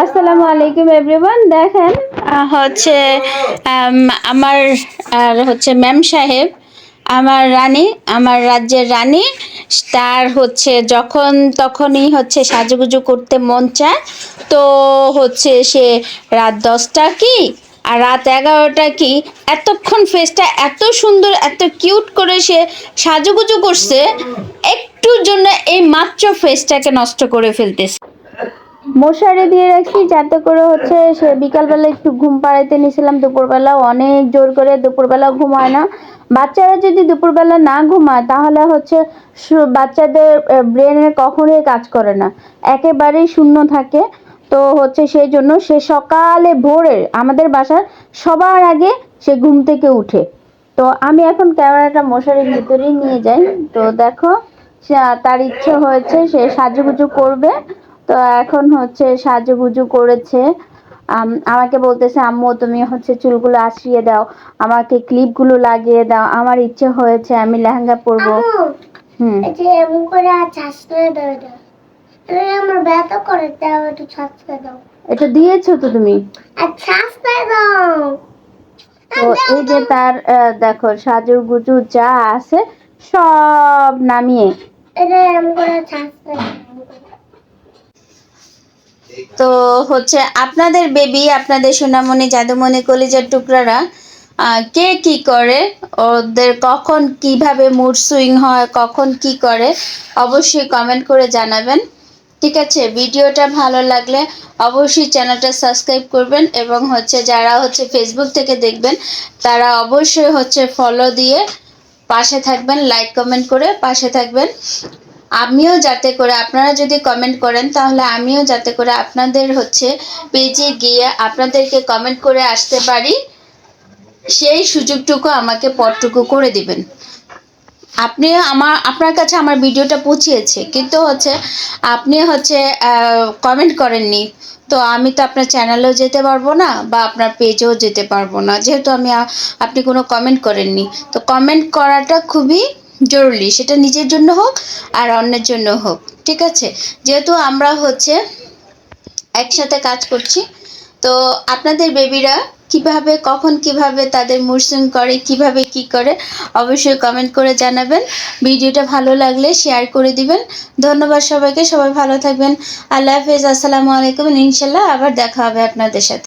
আসসালামু আলাইকুম এভরিওয়ান, দেখেন হচ্ছে আমার, আর হচ্ছে ম্যাম সাহেব, আমার রানী, আমার রাজ্যের রানী, তার হচ্ছে যখন তখনই হচ্ছে সাজুগুজু করতে মন চায়, তো হচ্ছে সে রাত দশটা কি আর রাত এগারোটা কি, এতক্ষণ ফেসটা এত সুন্দর, এত কিউট করে সে সাজুগুজু করছে, একটুর জন্য এই মাত্র ফেসটাকে নষ্ট করে ফেলতেছে। মশারি দিয়ে রাখছি যাতে করে হচ্ছে সে বিকালবেলা একটু ঘুম পাড়াইতে নিয়েছিলাম দুপুরবেলা অনেক জোর করে দুপুরবেলা ঘুমায় না। বাচ্চারা যদি দুপুরবেলা না ঘুমায়, তাহলে হচ্ছে বাচ্চাদের ব্রেনে কখনোই কাজ করে না। একেবারেই শূন্য থাকে। তো হচ্ছে সেই জন্য সে সকালে ভোরে আমাদের বাসার সবার আগে সে ঘুম থেকে উঠে। তো আমি এখন ক্যামেরাটা মশারির ভিতরেই নিয়ে যাই। তো দেখো, সে, তার ইচ্ছে হয়েছে সে সাজুগুজু করবে। তো এখন হচ্ছে সাজুগুজু করেছে। আম- আমাকে বলতেছে আম্মু তুমি হচ্ছে চুলগুলো আশ্রিয়ে দাও আমাকে ক্লিপগুলো লাগিয়ে দাও আমার ইচ্ছে হয়েছে আমি লেহেঙ্গা পরবো। হুম। এই যে এমন করে দাও এটা। তুমি আমার ব্যথা করে দাও একটু দাও। এটা দিয়েছ তো তুমি? দাও। তো এই যে তার দেখো সাজুগুজু যা আছে সব নামিয়ে। এটা এমন করে ছাস দাও তো হচ্ছে আপনাদের বেবি আপনাদের সোনামণি, জাদুমণি কলিজার টুকরারা কে কি করে? ওদের কখন কীভাবে মুড সুইং হয়, কখন কি করে? অবশ্যই কমেন্ট করে জানাবেন। ঠিক আছে, ভিডিওটা ভালো লাগলে অবশ্যই চ্যানেলটা সাবস্ক্রাইব করবেন এবং হচ্ছে যারা হচ্ছে ফেসবুক থেকে দেখবেন, তারা অবশ্যই হচ্ছে ফলো দিয়ে পাশে থাকবেন লাইক কমেন্ট করে পাশে থাকবেন। আমিও যাতে করে, আপনারা যদি কমেন্ট করেন, তাহলে আমিও যাতে করে আপনাদের হচ্ছে পেজে গিয়ে আপনাদেরকে কমেন্ট করে আসতে পারি। সেই সুযোগটুকু আমাকে পরটুকু করে দিবেন। আপনি আমার, আপনার কাছে আমার ভিডিওটা পৌঁছিয়েছে, কিন্তু হচ্ছে আপনি হচ্ছে কমেন্ট করেননি। তো আমি তো আপনার চ্যানেলেও যেতে পারব না, বা আপনার পেজেও যেতে পারব না। যেহেতু আমি আপনি কোনো কমেন্ট করেননি। তো কমেন্ট করাটা খুবই জরুরি, সেটা নিজের জন্য হোক আর অন্যের জন্য হোক, ঠিক আছে? যেহেতু আমরা হচ্ছে একসাথে কাজ করছি, তো আপনাদের বেবিরা কীভাবে, কখন কীভাবে তাদের মুরসুম করে, কীভাবে কি করে, অবশ্যই কমেন্ট করে জানাবেন। ভিডিওটা ভালো লাগলে শেয়ার করে দিবেন। ধন্যবাদ সবাইকে, সবাই ভালো থাকবেন। আল্লাহ হাফেজ, আসসালামু আলাইকুম। ইনশাল্লাহ আবার দেখা হবে আপনাদের সাথে।